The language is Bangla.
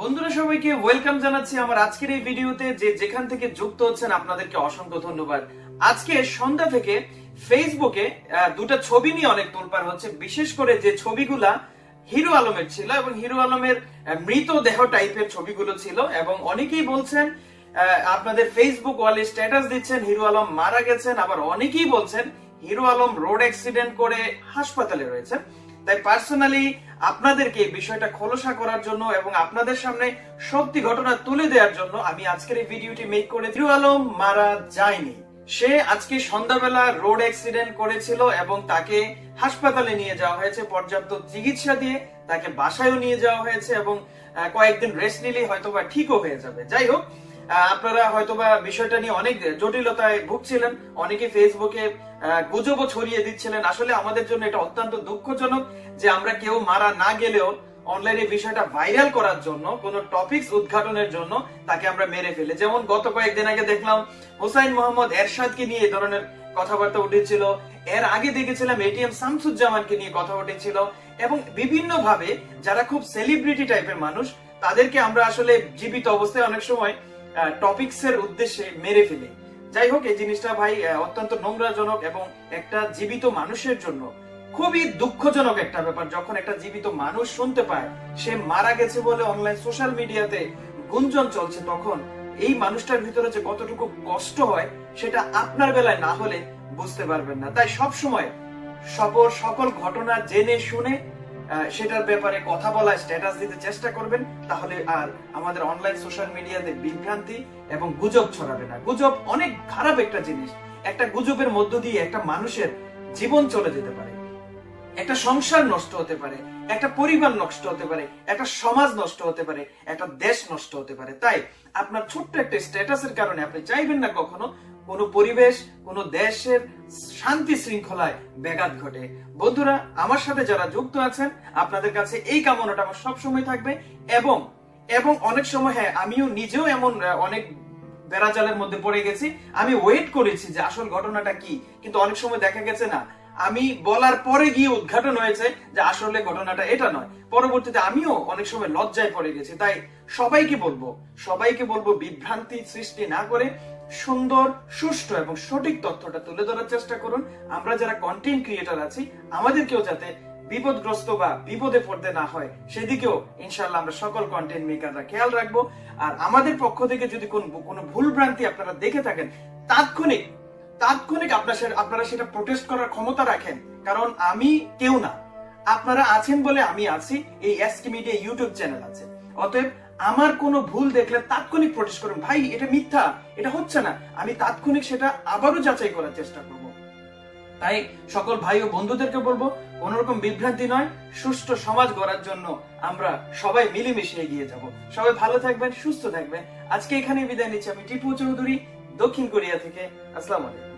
বন্ধুরা সবাইকে ওয়েলকাম জানাচ্ছি আমার আজকের এই ভিডিওতে যে যেখান থেকে যুক্ত হচ্ছেন আপনাদেরকে অসংখ্য ধন্যবাদ। আজকে সন্ধ্যা থেকে ফেসবুকে দুটো ছবি নিয়ে অনেক তোলপাড় হচ্ছে। বিশেষ করে যে ছবিগুলা হিরো আলমের ছিল এবং হিরো আলমের আহ, মৃতদেহ টাইপের ছবিগুলো ছিল এবং অনেকেই বলছেন আপনাদের ফেসবুক ওয়ালে স্ট্যাটাস দিচ্ছেন হিরো আলম মারা গেছেন। আবার অনেকেই বলছেন হিরো আলম রোড অ্যাক্সিডেন্ট করে হাসপাতালে রয়েছেন। তাই পার্সোনালি আপনাদেরকে বিষয়টা খোলসা করার জন্য এবং আপনাদের সামনে সত্যি ঘটনা তুলে দেওয়ার জন্য আমি আজকের এই ভিডিওটি মেক করে হিরো আলম মারা যায়নি। সে আজকে সন্ধ্যাবেলা রোড অ্যাক্সিডেন্ট করেছিল এবং তাকে হাসপাতালে নিয়ে যাওয়া হয়েছে। পর্যাপ্ত চিকিৎসা দিয়ে তাকে বাসায়ও নিয়ে যাওয়া হয়েছে এবং কয়েকদিন রেস্ট নিলেই হয়তোবা ঠিকও হয়ে যাবে। যাই হোক আপনারা হয়তোবা বিষয়টা নিয়ে অনেক জটিলতায় ভুগছিলেন, অনেকে ফেসবুকে গুজবও ছড়িয়ে দিচ্ছিলেন। আসলে আমাদের জন্য এটা অত্যন্ত দুঃখজনক যে আমরা কেউ মারা না গেলেও অনলাইনে বিষয়টা ভাইরাল করার জন্য, কোন টপিকস উদ্ঘাটনের জন্য তাকে আমরা মেরে ফেলি। যেমন গত কয়েকদিন আগে দেখলাম হুসাইন মোহাম্মদ এরশাদকে নিয়ে এই ধরনের কথাবার্তা উঠেছিল। এর আগে দেখেছিলাম এটিএম শামসুজ্জামানকে নিয়ে কথা উঠেছিল। এবং বিভিন্ন ভাবে যারা খুব সেলিব্রিটি টাইপের মানুষ, তাদেরকে আমরা আসলে জীবিত অবস্থায় অনেক সময় টপিকস এর উদ্দেশ্যে মেরে ফেলি। যাই হোক, এই জিনিসটা ভাই অত্যন্ত নোংরাজনক এবং একটা জীবিত মানুষের জন্য খুবই দুঃখজনক একটা ব্যাপার। যখন একটা জীবিত মানুষ শুনতে পায়, সে মারা গেছে বলে অনলাইন সোশ্যাল মিডিয়াতে গুঞ্জন চলছে, তখন এই মানুষটার ভিতরে যে কতটুকু কষ্ট হয়, সেটা আপনার বেলায় না হলে বুঝতে পারবেন না। তাই সব সময় সকল সকল ঘটনা জেনে শুনে সেটার ব্যাপারে কথা বলা স্ট্যাটাস দিতে চেষ্টা করবেন, তাহলে আর আমাদের অনলাইন সোশ্যাল মিডিয়াতে বিভ্রান্তি এবং গুজব ছড়াবে না। গুজব অনেক খারাপ একটা জিনিস। একটা গুজবের মধ্য দিয়ে একটা মানুষের জীবন চলে যেতে পারে। একটা সংসার নষ্ট হতে পারে, একটা পরিবার নষ্ট হতে পারে, একটা সমাজ নষ্ট হতে পারে, একটা দেশ নষ্ট হতে পারে। তাই আপনার ছোট্ট একটা স্ট্যাটাসের কারণে আপনি চাইবেন না কখনো কোন পরিবেশ, কোন দেশের শান্তি শৃঙ্খলায় ব্যাঘাত ঘটে। বন্ধুরা, আমার সাথে যারা যুক্ত আছেন, আপনাদের কাছে এই কামনাটা আমার সবসময় থাকবে এবং এবং অনেক সময় হ্যাঁ আমিও নিজেও এমন অনেক বেড়াজালের মধ্যে পড়ে গেছি। আমি ওয়েট করেছি যে আসল ঘটনাটা কি, কিন্তু অনেক সময় দেখা গেছে না আমি বলার পরে গিয়ে উদ্ঘাটন হয়েছে যে আসলে ঘটনাটা এটা নয়। পরবর্তীতে আমিও অনেক সময় লজ্জায় পড়ে গেছি। তাই সবাইকে বলব সবাইকে বলব বিভ্রান্তি সৃষ্টি না করে সুন্দর, সুষ্ঠু এবং সঠিক তথ্যটা তুলে ধরার চেষ্টা করুন। আমরা যারা কন্টেন্ট ক্রিয়েটার আছি, আমাদেরকেও যাতে বিপদগ্রস্ত বা বিপদে পড়তে না হয়, সেদিকেও ইনশাল্লাহ আমরা সকল কন্টেন্ট মেকাররা খেয়াল রাখব। আর আমাদের পক্ষ থেকে যদি কোন কোনো ভুল ভ্রান্তি আপনারা দেখে থাকেন, তাৎক্ষণিক তাৎক্ষণিক আপনারা আপনারা সেটা প্রোটেস্ট করার ক্ষমতা রাখেন। কারণ আমি কেউ না। আপনারা আছেন বলে আমি আছি। এই এসকে মিডিয়া ইউটিউব চ্যানেল আছে। অতএব আমার কোনো ভুল দেখলে তাৎক্ষণিক প্রোটেস্ট করুন। ভাই, এটা মিথ্যা। এটা হচ্ছে না। আমি তাৎক্ষণিক সেটা আবারও যাচাই করার চেষ্টা করব। তাই সকল ভাই ও বন্ধুদেরকে বলব কোন রকম বিভ্রান্তি নয়। সুষ্ঠু সমাজ গড়ার জন্য আমরা সবাই মিলেমিশে এগিয়ে যাব। সবাই ভালো থাকবেন, সুস্থ থাকবেন। আজকে এখানে বিদায় নিচ্ছি আমি টিপু চৌধুরী, দক্ষিণ কোরিয়া থেকে। আসসালামু আলাইকুম।